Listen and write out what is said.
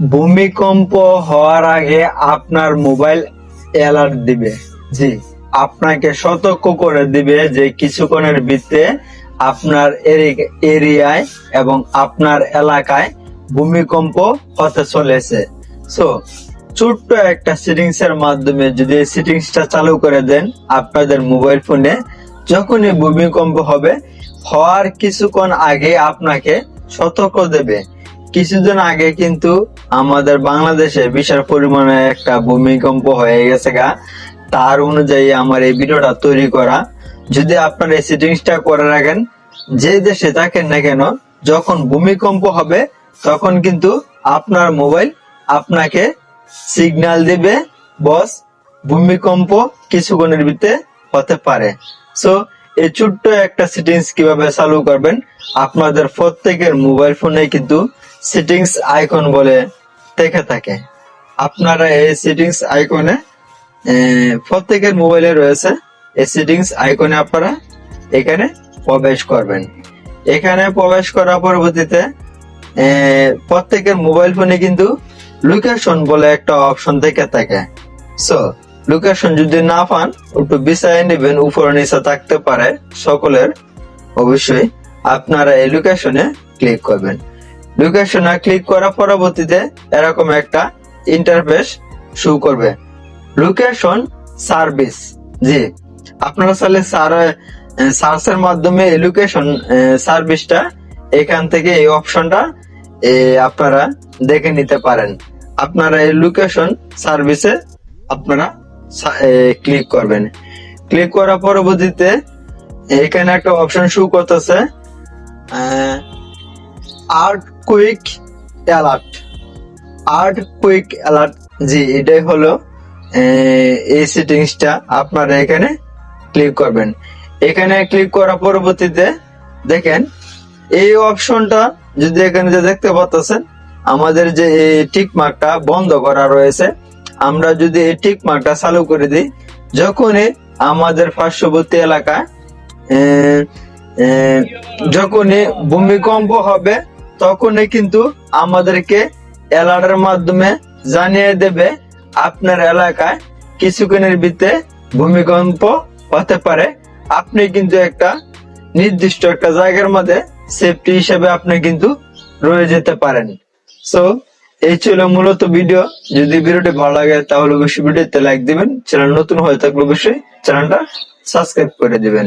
ভূমিকম্প হওয়ার আগে আপনার মোবাইল অ্যালার্ট দিবে। জি, আপনাকে সতর্ক করে দিবে যে কিছুক্ষণের ভিতরে আপনার এরিয়ায় এবং আপনার এলাকায় ভূমিকম্প হতে চলেছে। সো, ছোট্ট একটা সেটিংস এর মাধ্যমে যদি এই সেটিংসটা চালু করে দেন আপনাদের মোবাইল ফোনে, যখনই ভূমিকম্প হবে, হওয়ার কিছুক্ষণ আগে আপনাকে সতর্ক দেবে। কিছুদিন আগে কিন্তু আমাদের বাংলাদেশে বিশাল পরিমাণে একটা ভূমিকম্প হয়ে গেছে গা। তার অনুযায়ী আমার এই ভিডিওটা তৈরি করা। যদি আপনার এই সেটিংসটা করে রাখেন, যে দেশে থাকেন না কেন, যখন ভূমিকম্প হবে, তখন কিন্তু আপনার মোবাইল আপনাকে সিগন্যাল দিবে, বস, ভূমিকম্প কিছুক্ষণের ভিতরে হতে পারে। সো এই ছোট্ট একটা সেটিংস কীভাবে চালু করবেন, আপনাদের প্রত্যেকের মোবাইল ফোনে কিন্তু সেটিংস আইকন বলে দেখে থাকে। আপনারা এই সেটিংস আইকনে প্রত্যেকের মোবাইলে রয়েছে এই সেটিংস আইকনে আপনারা এখানে প্রবেশ করবেন। এখানে প্রবেশ করার পরবর্তীতে প্রত্যেকের মোবাইল ফোনে কিন্তু লোকেশন বলে একটা অপশন থেকে থাকে। সো লোকেশন যদি না পান, একটু বিছায় নেবেন, উপর নিচে থাকতে পারে সকলের। অবশ্যই আপনারা এই লোকেশনে ক্লিক করবেন। লোকেশনে ক্লিক করার পরবর্তীতে এরকম একটা ইন্টারফেস শো করবে। লোকেশন সার্ভিস জি। আপনারা চাইলে সার সার্চের মাধ্যমে লোকেশন সার্ভিসটা এখান থেকে এই অপশনটা আপনারা দেখে নিতে পারেন। আপনারা এই লোকেশন সার্ভিসে আপনারা ক্লিক করবেন। ক্লিক করার পরবর্তীতে এখানে একটা অপশন শো করতেছে art quick alert art quick alert জি, এটাই হলো এই সেটিংসটা আপনারা এখানে ক্লিক করবেন। এখানে ক্লিক করার পরবর্তীতে দেখেন, এই অপশনটা যদি এখানে যে দেখতে পাচ্ছেন আমাদের যে এই টিক মার্কটা বন্ধ করা রয়েছে, আমরা যদি এই টিক মার্কটা চালু করে দিই, যখনই আমাদের পার্শ্ববর্তী এলাকায় যখনই ভূমিকম্প হবে তখনই কিন্তু আমাদেরকে অ্যালার্টের মাধ্যমে জানিয়ে দেবে আপনার এলাকায় কিছুক্ষণের ভিতরে ভূমিকম্প হতে পারে। আপনি কিন্তু একটা নির্দিষ্ট একটা জায়গার মধ্যে সেফটি হিসেবে আপনি কিন্তু রয়ে যেতে পারেন। সো এই ছিল মূলত ভিডিও যদি ভিডিওটি ভালো লাগে, তাহলে অবশ্যই ভিডিওতে লাইক দিবেন। চ্যানেল নতুন হয়ে থাকলে অবশ্যই চ্যানেলটা সাবস্ক্রাইব করে দিবেন।